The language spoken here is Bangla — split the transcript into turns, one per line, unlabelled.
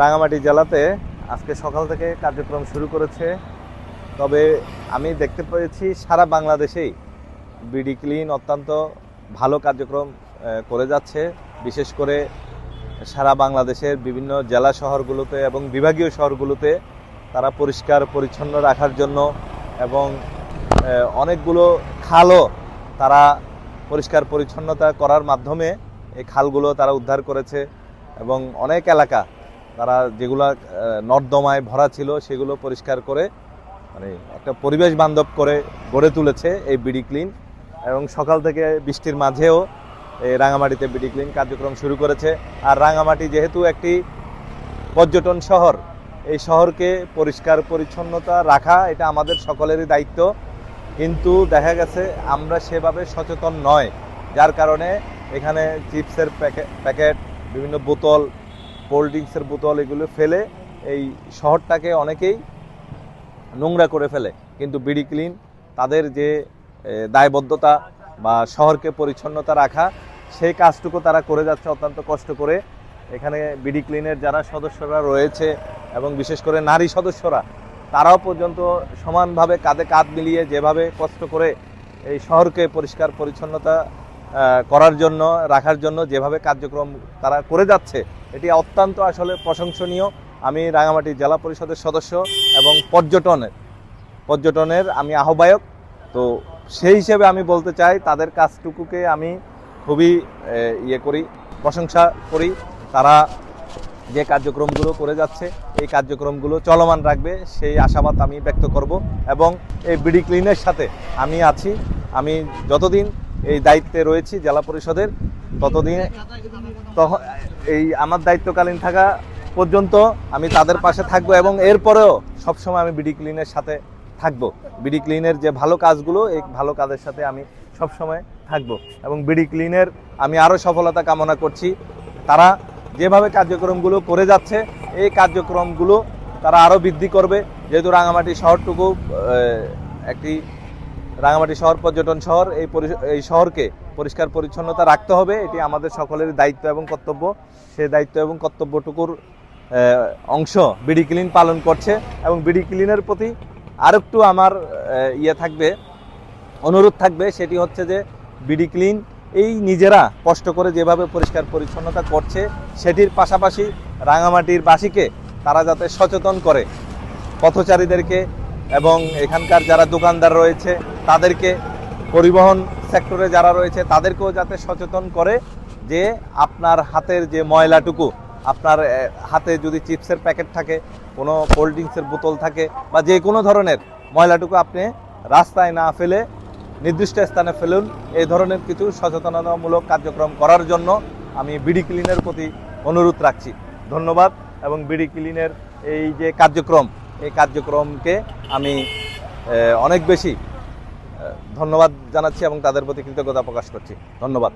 রাঙামাটি জেলাতে আজকে সকাল থেকে কার্যক্রম শুরু করেছে। তবে আমি দেখতে পেয়েছি সারা বাংলাদেশেই বিডি ক্লিন অত্যন্ত ভালো কার্যক্রম করে যাচ্ছে। বিশেষ করে সারা বাংলাদেশের বিভিন্ন জেলা শহরগুলোতে এবং বিভাগীয় শহরগুলোতে তারা পরিষ্কার, পরিচ্ছন্ন রাখার জন্য এবং অনেকগুলো খালও তারা পরিষ্কার, পরিচ্ছন্নতা করার মাধ্যমে এই খালগুলো তারা উদ্ধার করেছে এবং অনেক এলাকা তারা যেগুলো নর্দমায় ভরা ছিল সেগুলো পরিষ্কার করে মানে একটা পরিবেশ বান্ধব করে গড়ে তুলেছে এই বিডি ক্লিন। এবং সকাল থেকে বৃষ্টির মাঝেও এই রাঙামাটিতে বিডি ক্লিন কার্যক্রম শুরু করেছে। আর রাঙামাটি যেহেতু একটি পর্যটন শহর, এই শহরকে পরিষ্কার পরিচ্ছন্নতা রাখা এটা আমাদের সকলেরই দায়িত্ব। কিন্তু দেখা গেছে আমরা সেভাবে সচেতন নয়, যার কারণে এখানে চিপসের প্যাকেট প্যাকেট, বিভিন্ন বোতল কোল্ড ড্রিঙ্কসের বোতল এগুলো ফেলে এই শহরটাকে অনেকেই নোংরা করে ফেলে। কিন্তু বিডি ক্লিন, তাদের যে দায়বদ্ধতা বা শহরকে পরিচ্ছন্নতা রাখা, সেই কাজটুকু তারা করে যাচ্ছে অত্যন্ত কষ্ট করে। এখানে বিডি ক্লিনের যারা সদস্যরা রয়েছে এবং বিশেষ করে নারী সদস্যরা, তারাও পর্যন্ত সমানভাবে কাঁধে কাঁধ মিলিয়ে যেভাবে কষ্ট করে এই শহরকে পরিষ্কার পরিচ্ছন্নতা করার জন্য, রাখার জন্য যেভাবে কার্যক্রম তারা করে যাচ্ছে এটি অত্যন্ত আসলে প্রশংসনীয়। আমি রাঙামাটি জেলা পরিষদের সদস্য এবং পর্যটনের পর্যটনের আমি আহ্বায়ক। তো সেই হিসেবে আমি বলতে চাই, তাদের কাজটুকুকে আমি খুবই ইয়ে করি, প্রশংসা করি। তারা যে কার্যক্রমগুলো করে যাচ্ছে, এই কার্যক্রমগুলো চলমান রাখবে, সেই আশাবাদ আমি ব্যক্ত করব। এবং এই বিডি ক্লিনের সাথে আমি আছি। আমি যতদিন এই দায়িত্বে রয়েছি জেলা পরিষদের ততদিন। এই আমার দায়িত্বকালীন থাকা পর্যন্ত আমি তাদের পাশে থাকব এবং এরপরেও সবসময় আমি বিডি ক্লিনের সাথে থাকব। বিডি ক্লিনের যে ভালো কাজগুলো, এই ভালো কাজের সাথে আমি সবসময় থাকব এবং বিডি ক্লিনের আমি আরও সফলতা কামনা করছি। তারা যেভাবে কার্যক্রমগুলো করে যাচ্ছে, এই কার্যক্রমগুলো তারা আরও বৃদ্ধি করবে। যেহেতু রাঙামাটি শহরটুকু একটি রাঙামাটি শহর পর্যটন শহর, এই এই শহরকে পরিষ্কার পরিচ্ছন্নতা রাখতে হবে। এটি আমাদের সকলের দায়িত্ব এবং কর্তব্য। সেই দায়িত্ব এবং কর্তব্যটুকুর অংশ বিডি ক্লিন পালন করছে এবং বিডি ক্লিনের প্রতি আরেকটু আমার ইয়ে থাকবে, অনুরোধ থাকবে। সেটি হচ্ছে যে বিডি ক্লিন এই নিজেরা কষ্ট করে যেভাবে পরিষ্কার পরিচ্ছন্নতা করছে, সেটির পাশাপাশি রাঙামাটির বাসীকে তারা যাতে সচেতন করে। পথচারীদেরকে এবং এখানকার যারা দোকানদার রয়েছে, তাদেরকে পরিবহন সেক্টরে যারা রয়েছে, তাদেরকেও যাতে সচেতন করে যে আপনার হাতের যে ময়লাটুকু, আপনার হাতে যদি চিপসের প্যাকেট থাকে, কোনো কোল্ড ড্রিঙ্কসের বোতল থাকে বা যে কোনো ধরনের ময়লাটুকু আপনি রাস্তায় না ফেলে, নির্দিষ্ট স্থানে ফেলুন এই ধরনের কিছু সচেতনতামূলক কার্যক্রম করার জন্য আমি বিডি ক্লিনের প্রতি অনুরোধ রাখছি। ধন্যবাদ এবং বিডি ক্লিনের এই যে কার্যক্রম এই কার্যক্রমকে আমি অনেক বেশি ধন্যবাদ জানাচ্ছি এবং তাদের প্রতি কৃতজ্ঞতা প্রকাশ করছি। ধন্যবাদ।